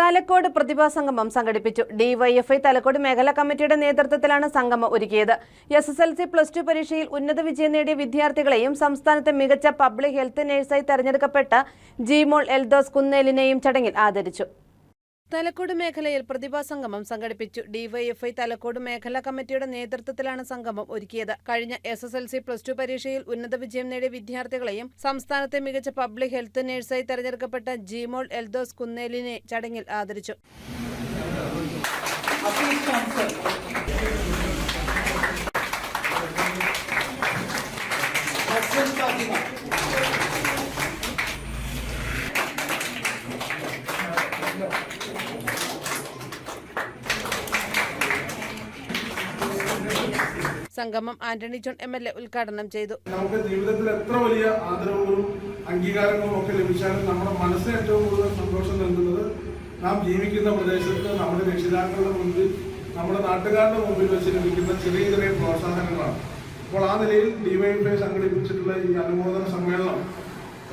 തലക്കോട് പ്രതിഭാ സംഗമം സംഘടിപ്പിച്ചു. ഡിവൈഎഫ്ഐ തലക്കോട് മേഖലാ കമ്മിറ്റിയുടെ നേതൃത്വത്തിലാണ് സംഗമം ഒരുക്കിയത്. S S L C plus two പരീക്ഷയിൽ ഉന്നത വിജയം നേടിയ വിദ്യാർത്ഥികളെയും സംസ്ഥാനത്തെ മികച്ച പബ്ലിക് ഹെൽത്ത് നഴ്സായി തെരഞ്ഞെടുക്കപ്പെട്ട ജിമോൾ എൽദോസ് കുന്നേലിനെയും ചടങ്ങിൽ ആദരിച്ചു. തലക്കോട് മേഖലയിൽ പ്രതിഭാ സംഗമം സംഘടിപ്പിച്ചു. ഡിവൈഎഫ്ഐ തലക്കോട് മേഖലാ കമ്മിറ്റിയുടെ നേതൃത്വത്തിലാണ് സംഗമം ഒരുക്കിയത്. കഴിഞ്ഞ S S L C plus two പരീക്ഷയിൽ ഉന്നത വിജയം നേടിയ വിദ്യാർത്ഥികളെയും സംസ്ഥാനത്തെ മികച്ച പബ്ലിക് ഹെൽത്ത് നഴ്സായി തെരഞ്ഞെടുക്കപ്പെട്ട ജിമോൾ എൽദോസ് കുന്നേലിനെ ചടങ്ങിൽ ആദരിച്ചു. സംഗമം Antony John M L A ഉദ്ഘാടനം ചെയ്തു. നമുക്ക് ജീവിതത്തിൽ എത്ര വലിയ ആദരവുകളും അംഗീകാരങ്ങളും ഒക്കെ ലഭിച്ചാലും നമ്മുടെ മനസ്സിന് ഏറ്റവും കൂടുതൽ സന്തോഷം നൽകുന്നത് നാം ജീവിക്കുന്ന പ്രദേശത്ത് നമ്മുടെ രക്ഷിതാക്കളുടെ മുമ്പിൽ നമ്മുടെ നാട്ടുകാരുടെ മുമ്പിൽ വെച്ച് ലഭിക്കുന്ന ചെറിയ ചെറിയ പ്രോത്സാഹനങ്ങളാണ്. അപ്പോൾ ആ നിലയിൽ ഡിവൈഎഫ്ഐ സംഘടിപ്പിച്ചിട്ടുള്ള ഈ അനുമോദന സമ്മേളനം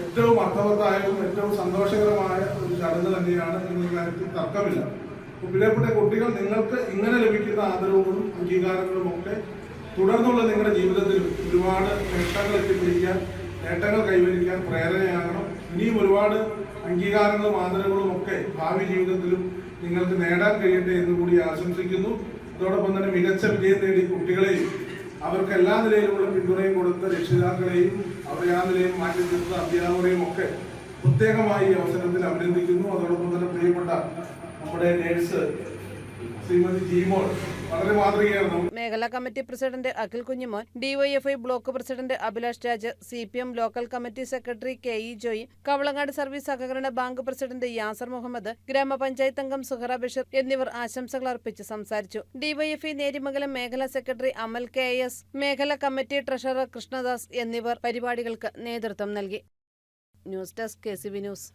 ഏറ്റവും അർത്ഥവത്തായതും ഏറ്റവും സന്തോഷകരമായ ഒരു ചടങ്ങ് തന്നെയാണ് എന്ന കാര്യത്തിൽ തർക്കമില്ല. അപ്പോൾ പ്രിയപ്പെട്ട കുട്ടികൾ നിങ്ങൾക്ക് ഇങ്ങനെ ലഭിക്കുന്ന ആദരവുകളും അംഗീകാരങ്ങളും ഒക്കെ തുടർന്നുള്ള നിങ്ങളുടെ ജീവിതത്തിൽ ഒരുപാട് നേട്ടങ്ങൾ എത്തിപ്പിടിക്കാൻ നേട്ടങ്ങൾ കൈവരിക്കാൻ പ്രേരണയാകണം. ഇനിയും ഒരുപാട് അംഗീകാരങ്ങളും ആദരവുകളും ഒക്കെ ഭാവി ജീവിതത്തിലും നിങ്ങൾക്ക് നേടാൻ കഴിയട്ടെ എന്ന് കൂടി ആശംസിക്കുന്നു. അതോടൊപ്പം തന്നെ മികച്ച വിജയം നേടി കുട്ടികളെയും അവർക്ക് എല്ലാ നിലയിലുമുള്ള പിന്തുണയും കൊടുത്ത രക്ഷിതാക്കളെയും അവരെ ആ നിലയിൽ മാറ്റി നിർത്തുന്ന അധ്യാപകരെയും ഒക്കെ പ്രത്യേകമായി ഈ അവസരത്തിൽ അഭിനന്ദിക്കുന്നു. അതോടൊപ്പം തന്നെ പ്രിയപ്പെട്ട നമ്മുടെ നേഴ്സ് ശ്രീമതി ജീമോൾ. വളരെ മാതൃകയാണ് മേഖലാ committee president Akhil Kunjimon DYFI block president Abhilash Raj C P M local committee secretary K E Joy Kavalangad service സഹകരണ ബാങ്ക് പ്രസിഡന്റ് യാസർ മുഹമ്മദ് ഗ്രാമപഞ്ചായത്ത് അംഗം സുഹറ ബഷീർ എന്നിവർ ആശംസകൾ അർപ്പിച്ച് സംസാരിച്ചു. ഡിവൈഎഫ്ഐ നേരിമംഗലം മേഖലാ സെക്രട്ടറി അമൽ കെ എസ് മേഖലാ കമ്മിറ്റി ട്രഷറർ കൃഷ്ണദാസ് എന്നിവർ പരിപാടികൾക്ക് നേതൃത്വം നൽകി. News desk K C V news.